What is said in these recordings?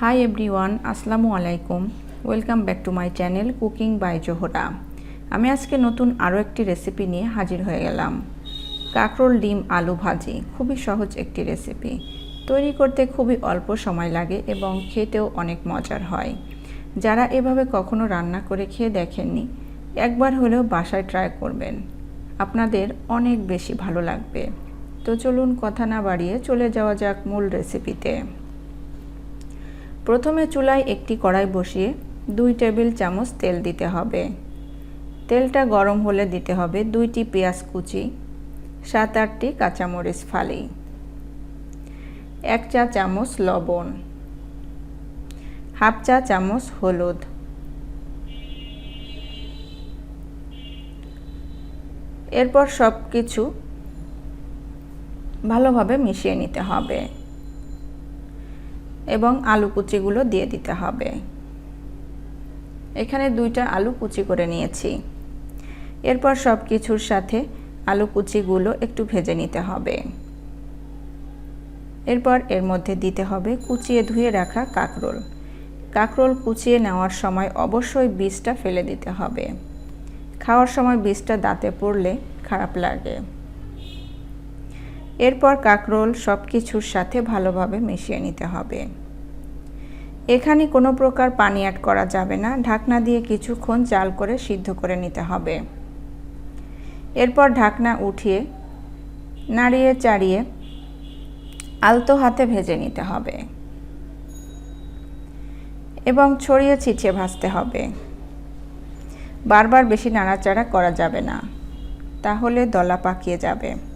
High everyone আসসালামু আলাইকুম welcome back to my channel cooking by Zohra আমি আজকে নতুন আরও একটি রেসিপি নিয়ে হাজির হয়ে গেলাম। কাঁকরোল, ডিম, আলু ভাজি খুবই সহজ একটি রেসিপি তৈরি করতে খুবই অল্প সময় লাগে এবং খেতেও অনেক মজার হয়। যারা এভাবে কখনো রান্না করে খেয়ে দেখেননি, একবার হলেও বাসায় ট্রাই করবেন। আপনাদের অনেক বেশি ভালো লাগবে। তো চলুন কথা না বাড়িয়ে চলে যাওয়া যাক মূল রেসিপিতে প্রথমে চুলায় একটি কড়াই বসিয়ে দুই টেবিল চামচ তেল দিতে হবে। তেলটা গরম হলে দিতে হবে দুইটি পেঁয়াজ কুচি, সাত আটটি কাঁচামরিচ ফালি, এক চা চামচ লবণ, হাফ চা চামচ হলুদ, এরপর সব কিছু ভালোভাবে মিশিয়ে নিতে হবে। এবং আলু কুচিগুলো দিয়ে দিতে হবে। এখানে দুইটা আলু কুচি করে নিয়েছি। এরপর সব কিছুর সাথে আলু কুচিগুলো একটু ভেজে নিতে হবে। এরপর এর মধ্যে দিতে হবে কুচিয়ে ধুয়ে রাখা কাঁকরোল। কাঁকরোল কুচিয়ে নেওয়ার সময় অবশ্যই বীজটা ফেলে দিতে হবে। খাওয়ার সময় বীজটা দাঁতে পড়লে খারাপ লাগে। এরপর কাকরোল সব কিছুর সাথে ভালোভাবে মিশিয়ে নিতে হবে। এখানে কোনো প্রকার পানি অ্যাড করা যাবে না। ঢাকনা দিয়ে কিছুক্ষণ চাল করে সিদ্ধ করে নিতে হবে। এরপর ঢাকনা উঠিয়ে, নাড়িয়ে চাড়িয়ে আলতো হাতে ভেজে নিতে হবে এবং ছড়িয়ে ছিটিয়ে ভাজতে হবে। বারবার বেশি নাড়াচাড়া করা যাবে না। তাহলে দলা পাকিয়ে যাবে।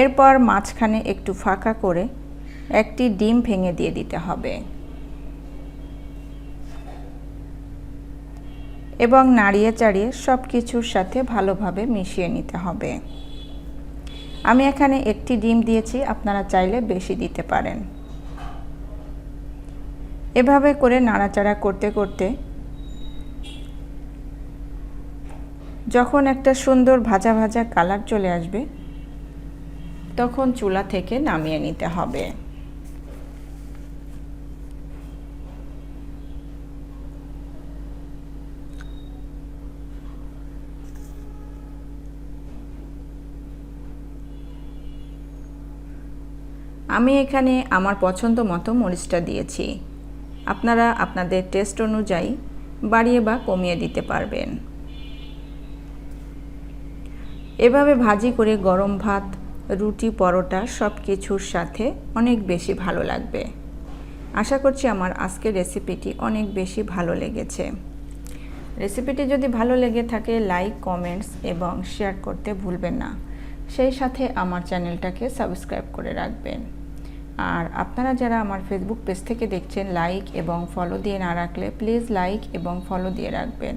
এরপর মাঝখানে একটু ফাঁকা করে একটি ডিম ভেঙে দিয়ে দিতে হবে। এবং নাড়িয়ে চাড়িয়ে সব কিছুর সাথে ভালোভাবে মিশিয়ে নিতে হবে। আমি এখানে একটি ডিম দিয়েছি, আপনারা চাইলে বেশি দিতে পারেন। এভাবে করে নাড়াচাড়া করতে করতে যখন একটা সুন্দর ভাজা ভাজা কালার চলে আসবে তখন চুলা থেকে নামিয়ে নিতে হবে। আমি এখানে আমার পছন্দ মতো মরিচটা দিয়েছি। আপনারা আপনাদের টেস্ট অনুযায়ী বাড়িয়ে বা কমিয়ে দিতে পারবেন। এভাবে ভাজি করে গরম ভাত রুটি, পরোটা সব কিছুর সাথে অনেক বেশি ভালো লাগবে। আশা করছি আমার আজকের রেসিপিটি অনেক বেশি ভালো লেগেছে। রেসিপিটি যদি ভালো লেগে থাকে লাইক কমেন্টস এবং শেয়ার করতে ভুলবেন না। সেই সাথে আমার চ্যানেলটাকে সাবস্ক্রাইব করে রাখবেন। আর আপনারা যারা আমার ফেসবুক পেজ থেকে দেখছেন লাইক এবং ফলো দিয়ে না রাখলে প্লিজ লাইক এবং ফলো দিয়ে রাখবেন।